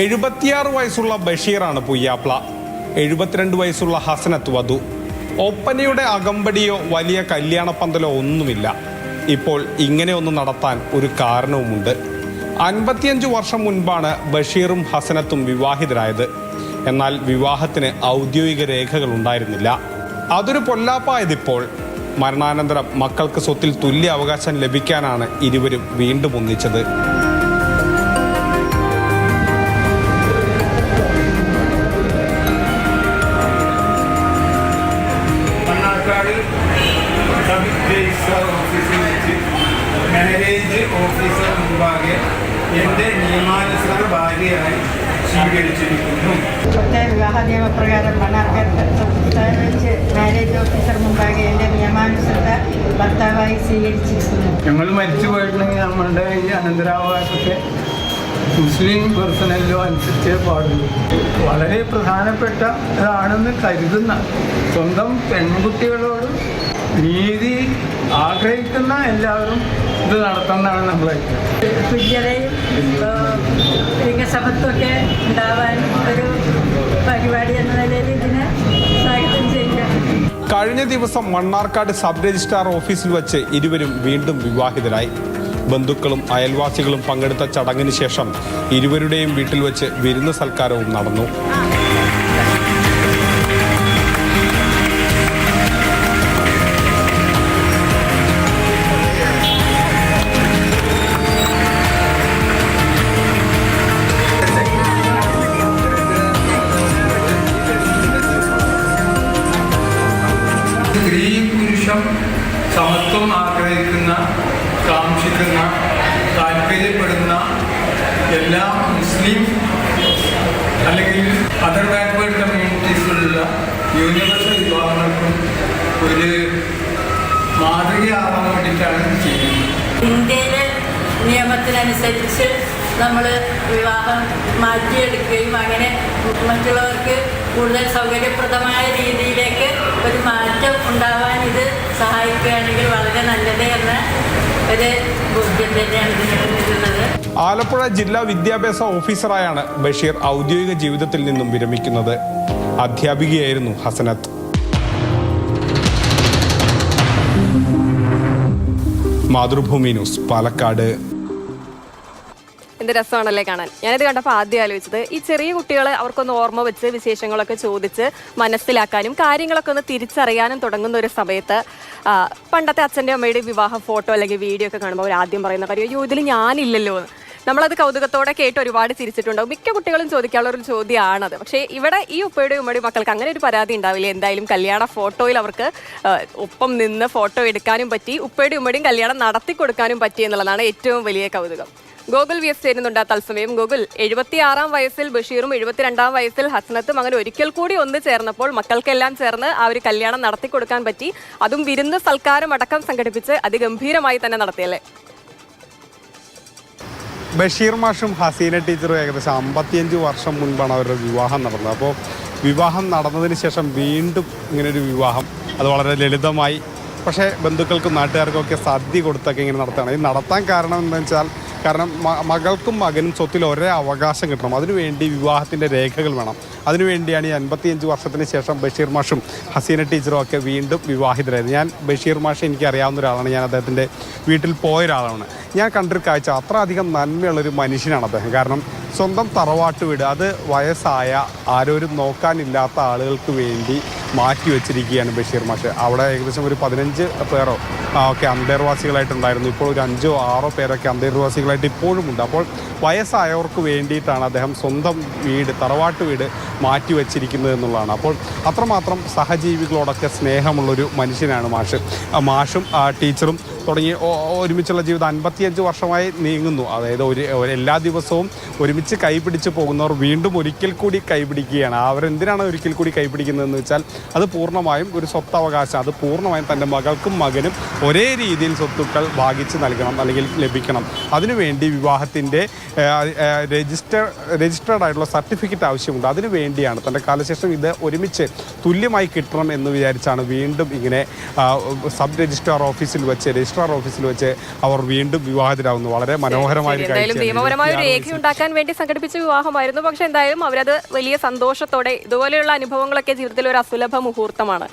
എഴുപത്തിയാറ് വയസ്സുള്ള ബഷീറാണ് പുയ്യാപ്ല. എഴുപത്തിരണ്ട് വയസ്സുള്ള ഹസനത്ത് വധു. ഒപ്പനയുടെ അകമ്പടിയോ വലിയ കല്യാണപ്പന്തലോ ഒന്നുമില്ല. ഇപ്പോൾ ഇങ്ങനെ ഒന്ന് നടത്താൻ ഒരു കാരണവുമുണ്ട്. അൻപത്തിയഞ്ച് വർഷം മുൻപാണ് ബഷീറും ഹസനത്തും വിവാഹിതരായത്. എന്നാൽ വിവാഹത്തിന് ഔദ്യോഗിക രേഖകൾ ഉണ്ടായിരുന്നില്ല. അതൊരു പൊല്ലാപ്പായതിപ്പോൾ മരണാനന്തരം മക്കൾക്ക് സ്വത്തിൽ തുല്യ അവകാശം ലഭിക്കാനാണ് ഇരുവരും വീണ്ടും ഒന്നിച്ചത്. ഓഫീസിൽ വെച്ച് മാരേജ് ഓഫീസർ മുമ്പാകെ എന്റെ നിയമാനുസൃത ഭാര്യയായി സ്വീകരിച്ചിരിക്കുന്നു. വിവാഹ നിയമപ്രകാരം വെച്ച് മാരേജ് ഓഫീസർ മുമ്പാകെ എന്റെ നിയമാനുസൃത ഭർത്താവായി സ്വീകരിച്ചിരിക്കുന്നു. ഞങ്ങൾ മരിച്ചു പോയിട്ടുണ്ടെങ്കിൽ നമ്മളുടെ ഈ അനന്തരാവകാശത്തെ മുസ്ലിം പേഴ്സണലിലോ അനുസരിച്ചേ പാടുള്ളൂ. വളരെ പ്രധാനപ്പെട്ട ഇതാണെന്ന് കരുതുന്ന സ്വന്തം പെൺകുട്ടികളോട് നീതി ആഗ്രഹിക്കുന്ന എല്ലാവരും ഇത് നടത്തുന്നതാണ് നമ്മൾ തുല്യതയും ലിംഗസമത്വമൊക്കെ ഉണ്ടാവാൻ ഒരു പരിപാടി എന്ന നിലയിൽ ഇതിനെ സ്വാഗതം ചെയ്യുക. കഴിഞ്ഞ ദിവസം മണ്ണാർക്കാട് സബ് രജിസ്ട്രാർ ഓഫീസിൽ വെച്ച് ഇരുവരും വീണ്ടും വിവാഹിതരായി. ബന്ധുക്കളും അയൽവാസികളും പങ്കെടുത്ത ചടങ്ങിന് ശേഷം ഇരുവരുടെയും വീട്ടിൽ വെച്ച് വിരുന്ന് സൽക്കാരവും നടന്നു. സ്ത്രീ പുരുഷം സമത്വം ആഗ്രഹിക്കുന്ന കാക്ഷിക്കുന്ന താല്പര്യപ്പെടുന്ന എല്ലാ മുസ്ലിം അല്ലെങ്കിൽ അതർ ബാക്ക്വേർഡ് കമ്മ്യൂണിറ്റീസിലുള്ള ന്യൂനപക്ഷ വിഭാഗങ്ങൾക്കും ഒരു മാതൃകയാവാൻ വേണ്ടിയിട്ടാണ് ചെയ്യുന്നത്. ഇന്ത്യയിലെ നിയമത്തിനനുസരിച്ച് നമ്മൾ വിവാഹം മാറ്റിയെടുക്കുകയും അങ്ങനെ മറ്റുള്ളവർക്ക് കൂടുതൽ സൗകര്യപ്രദമായ രീതിയിലേക്ക് ഒരു മാറ്റം ഉണ്ടാവാൻ ഇത് സഹായിക്കുകയാണെങ്കിൽ വളരെ നല്ലത് എന്ന ഒരു ബോധ്യം തന്നെയാണ് ആലപ്പുഴ ജില്ലാ വിദ്യാഭ്യാസ ഓഫീസറായാണ് ബഷീർ ഔദ്യോഗിക ജീവിതത്തിൽ നിന്നും വിരമിക്കുന്നത്. അധ്യാപികയായിരുന്നു ഹസനത്ത്. മാതൃഭൂമി ന്യൂസ് പാലക്കാട്. എന്ത് രസമാണല്ലേ കാണാൻ? ഞാനിത് കണ്ടപ്പോൾ ആദ്യം ആലോചിച്ചത് ഈ ചെറിയ കുട്ടികൾ അവർക്കൊന്ന് ഓർമ്മ വെച്ച് വിശേഷങ്ങളൊക്കെ ചോദിച്ച് മനസ്സിലാക്കാനും കാര്യങ്ങളൊക്കെ ഒന്ന് തിരിച്ചറിയാനും തുടങ്ങുന്ന ഒരു സമയത്ത് പണ്ടത്തെ അച്ഛന്റെ അമ്മയുടെ വിവാഹ ഫോട്ടോ അല്ലെങ്കിൽ വീഡിയോ ഒക്കെ കാണുമ്പോൾ അവർ ആദ്യം പറയുന്ന കാര്യം അയ്യോ ഇതിൽ ഞാനില്ലല്ലോ എന്ന്. നമ്മളത് കൗതുകത്തോടെ കേട്ട് ഒരുപാട് ചിരിച്ചിട്ടുണ്ടാവും. മിക്ക കുട്ടികളും ചോദിക്കാനുള്ള ഒരു ചോദ്യമാണത്. പക്ഷേ ഇവിടെ ഈ ഉപ്പയുടെ ഉമ്മയുടെ മക്കൾക്ക് അങ്ങനെ ഒരു പരാതി ഉണ്ടാവില്ല. എന്തായാലും കല്യാണ ഫോട്ടോയിൽ അവർക്ക് ഒപ്പം നിന്ന് ഫോട്ടോ എടുക്കാനും പറ്റി ഉപ്പയുടെ ഉമ്മയുടെയും കല്യാണം നടത്തി കൊടുക്കാനും പറ്റി എന്നുള്ളതാണ് ഏറ്റവും വലിയ കൗതുകം. ഗോകുൽ വി എസ് ചേരുന്നുണ്ട് തത്സമയം. ഗോകുൽ എഴുപത്തിയാറാം വയസ്സിൽ ബഷീറും എഴുപത്തിരണ്ടാം വയസ്സിൽ ഹസ്നത്തും അങ്ങനെ ഒരിക്കൽ കൂടി ഒന്ന് ചേർന്നപ്പോൾ മക്കൾക്കെല്ലാം ചേർന്ന് ആ ഒരു കല്യാണം നടത്തി കൊടുക്കാൻ പറ്റി. അതും വിരുന്ന് സൽക്കാരം അടക്കം സംഘടിപ്പിച്ച് അതിഗംഭീരമായി തന്നെ നടത്തിയല്ലേ? ബഷീർ മാഷും ഹസീന ടീച്ചറും ഏകദേശം അമ്പത്തിയഞ്ച് വർഷം മുൻപാണ് അവരുടെ വിവാഹം നടന്നത്. അപ്പോൾ വിവാഹം നടന്നതിന് ശേഷം വീണ്ടും ഇങ്ങനൊരു വിവാഹം. അത് വളരെ ലളിതമായി. പക്ഷേ ബന്ധുക്കൾക്കും നാട്ടുകാർക്കും ഒക്കെ സദ്യ കൊടുത്തൊക്കെ ഇങ്ങനെ നടത്തുകയാണ്. ഇത് നടത്താൻ കാരണം എന്താണെന്ന് വെച്ചാൽ കാരണം മകൾക്കും മകനും സ്വത്തിൽ ഒരേ അവകാശം കിട്ടണം. അതിനുവേണ്ടി വിവാഹത്തിന്റെ രേഖകൾ വേണം. അതിനുവേണ്ടിയാണ് ഈ അൻപത്തിയഞ്ച് വർഷത്തിന് ശേഷം ബഷീർ മാഷും ഹസീന ടീച്ചറും ഒക്കെ വീണ്ടും വിവാഹിതരായത്. ഞാൻ ബഷീർ മാഷ് എനിക്ക് അറിയാവുന്ന ഒരാളാണ്. ഞാൻ അദ്ദേഹത്തിന്റെ വീട്ടിൽ പോയ ഒരാളാണ്. ഞാൻ കണ്ടൊരു കാഴ്ച. അത്ര അധികം നന്മയുള്ളൊരു മനുഷ്യനാണ് അദ്ദേഹം. കാരണം സ്വന്തം തറവാട്ട് വീട് അത് വയസ്സായ ആരോരും നോക്കാനില്ലാത്ത ആളുകൾക്ക് വേണ്ടി മാറ്റി വെച്ചിരിക്കുകയാണ് ബഷീർ മാഷ്. അവിടെ ഏകദേശം ഒരു പതിനഞ്ച് പേരോ ഒക്കെ അന്തേർവാസികളായിട്ടുണ്ടായിരുന്നു ഇപ്പോൾ ഒരു അഞ്ചോ ആറോ പേരൊക്കെ അന്തേർവാസികളായിട്ട് ഇപ്പോഴും ഉണ്ട്. അപ്പോൾ വയസ്സായവർക്ക് വേണ്ടിയിട്ടാണ് അദ്ദേഹം സ്വന്തം വീട് തറവാട്ട് വീട് മാറ്റി വെച്ചിരിക്കുന്നത് എന്നുള്ളതാണ്. അപ്പോൾ അത്രമാത്രം സഹജീവികളോടൊക്കെ സ്നേഹമുള്ളൊരു മനുഷ്യനാണ് മാഷ്. മാഷും ടീച്ചറും തുടങ്ങി ഒരുമിച്ചുള്ള ജീവിതം അൻപത്തിയഞ്ച് വർഷമായി നീങ്ങുന്നു. അതായത് ഒരു എല്ലാ ദിവസവും ഒരുമിച്ച് കൈപിടിച്ച് പോകുന്നവർ വീണ്ടും ഒരിക്കൽ കൂടി കൈപിടിക്കുകയാണ്. അവരെന്തിനാണ് ഒരിക്കൽ കൂടി കൈപിടിക്കുന്നതെന്ന് വെച്ചാൽ അത് പൂർണമായും ഒരു സ്വത്തവകാശം. അത് പൂർണമായും തന്റെ മകൾക്കും മകനും ഒരേ രീതിയിൽ സ്വത്തുക്കൾ ഭാഗിച്ച് നൽകണം അല്ലെങ്കിൽ ലഭിക്കണം. അതിനുവേണ്ടി വിവാഹത്തിന്റെ രജിസ്റ്റർ രജിസ്റ്റേർഡ് ആയിട്ടുള്ള സർട്ടിഫിക്കറ്റ് ആവശ്യമുണ്ട്. അതിനു വേണ്ടിയാണ് തന്റെ കാലശേഷം ഇത് ഒരുമിച്ച് തുല്യമായി കിട്ടണം എന്ന് വിചാരിച്ചാണ് വീണ്ടും ഇങ്ങനെ സബ് രജിസ്ട്രാർ ഓഫീസിൽ വെച്ച് രജിസ്ട്രാർ ഓഫീസിൽ വെച്ച് അവർ വീണ്ടും വിവാഹിതരാകുന്നു വളരെ മനോഹരമായ. നിയമപരമായ ഒരു രേഖ ഉണ്ടാക്കാൻ വേണ്ടി സംഘടിപ്പിച്ച വിവാഹമായിരുന്നു. പക്ഷെ എന്തായാലും അവരത് വലിയ സന്തോഷത്തോടെ ഇതുപോലെയുള്ള അനുഭവങ്ങളൊക്കെ ജീവിതത്തിൽ ഒരു അസുലഭ മുഹൂർത്തമാണ്.